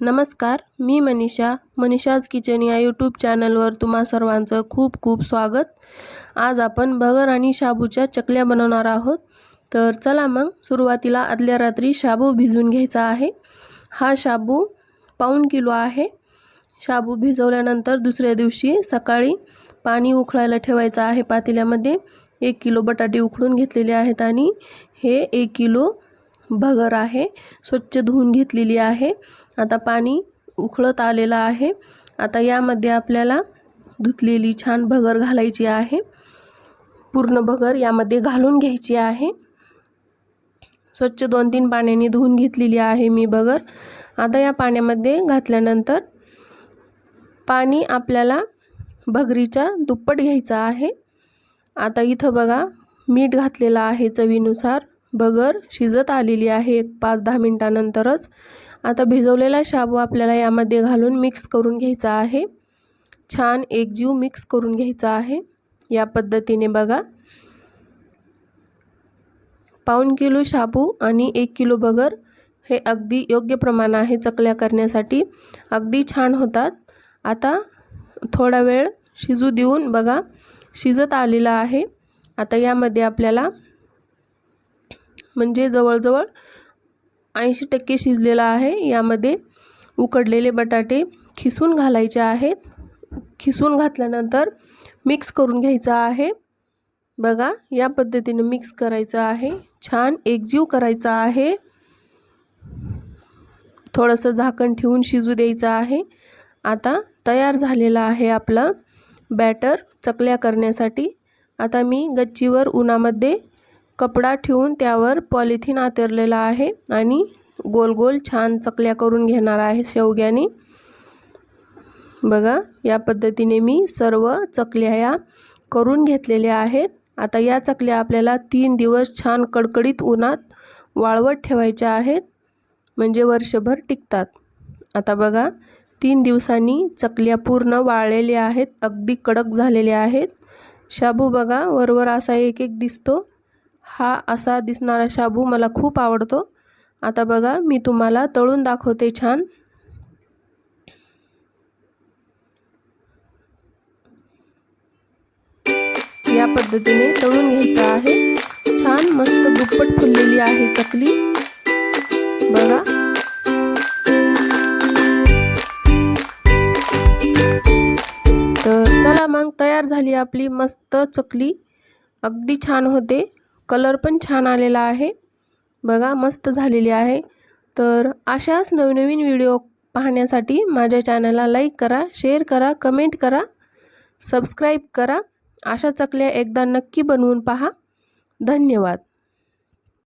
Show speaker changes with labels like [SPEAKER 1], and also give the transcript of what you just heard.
[SPEAKER 1] नमस्कार मी मनीषा मनीषाज किचन या यूट्यूब चॅनलवर तुम्हा सर्वांचं खूप खूप स्वागत. आज आपण भगर आणि शाबूच्या चकल्या बनवणार आहोत. तर चला मग सुरुवातीला आदल्या रात्री शाबू भिजवून घ्यायचा आहे. हा शाबू पाऊण किलो आहे. शाबू भिजवल्यानंतर दुसऱ्या दिवशी सकाळी पाणी उकळायला ठेवायचं आहे पातेल्यामध्ये. एक किलो बटाटे उकळून घेतलेले आहेत आणि हे एक किलो भगर आहे स्वच्छ धुवून घेतलेली आहे. आता पाणी उकळत आलेलं आहे. आता यामध्ये आपल्याला धुतलेली छान भगर घालायची आहे. पूर्ण भगर यामध्ये घालून घ्यायची आहे. स्वच्छ दोन तीन पाण्याने धुवून घेतलेली आहे मी भगर. आता या पाण्यामध्ये घातल्यानंतर पाणी आपल्याला भगरीच्या दुप्पट घ्यायचं आहे. आता इथं बघा मीठ घातलेलं आहे चवीनुसार. बगर शिजत आलेली आहे एक पाच दहा मिनटानंतरच. आता भिजवलेला शाबू आपल्याला यामध्ये घालून मिक्स करून घ्यायचा आहे. छान एकजीव मिक्स करून घ्यायचा आहे. या पद्धतीने बघा. पाऊण किलो शाबू आणि एक किलो बगर हे अगदी योग्य प्रमाण आहे चकल्या करण्यासाठी. अगदी छान होतात. आता थोडा वेळ शिजू देऊन बघा. शिजत आलेला आहे. आता यामध्ये आपल्याला म्हणजे जवळजवळ ऐंशी टक्के शिजलेला आहे. यामध्ये उकडलेले बटाटे खिसून घालायचे आहेत. खिसून घातल्यानंतर मिक्स करून घ्यायचा आहे. बघा या पद्धतीने मिक्स करायचं आहे. छान एकजीव करायचा आहे. थोडंसं झाकण ठेवून शिजू द्यायचं आहे. आता तयार झालेला आहे आपलं बॅटर चकल्या करण्यासाठी. आता मी गच्चीवर उन्हामध्ये कपडा ठेवून त्यावर पॉलिथिन आतरलेला आहे आणि गोल गोल छान चकल्या करून घेणार आहे शेवग्याने. बघा या पद्धतीने मी सर्व चकल्या या करून घेतलेल्या आहेत. आता या चकल्या आपल्याला तीन दिवस छान कडकडीत उन्हात वाळवत ठेवायच्या आहेत म्हणजे वर्षभर टिकतात. आता बघा तीन दिवसांनी चकल्या पूर्ण वाळलेल्या आहेत अगदी कडक झालेल्या आहेत. शाबू बघा वरवर असा एक एक दिसतो. हा असा दिसणारा शाबू मला खूप आवडतो. आता बघा मी तुम्हाला तळून दाखवते छान. या पद्धतीने तळून घ्यायचं आहे. छान मस्त दुप्पट फुललेली आहे चकली. बघा. तर चला मग तयार झाली आपली मस्त चकली. अगदी छान होते. कलर पण छान आलेला आहे. बघा मस्त झालेली आहे. तर अशाच नवनवीन व्हिडिओ पाहण्यासाठी माझ्या चॅनलला लाईक करा शेअर करा कमेंट करा सबस्क्राईब करा. अशा चकल्या एकदा नक्की बनवून पहा. धन्यवाद.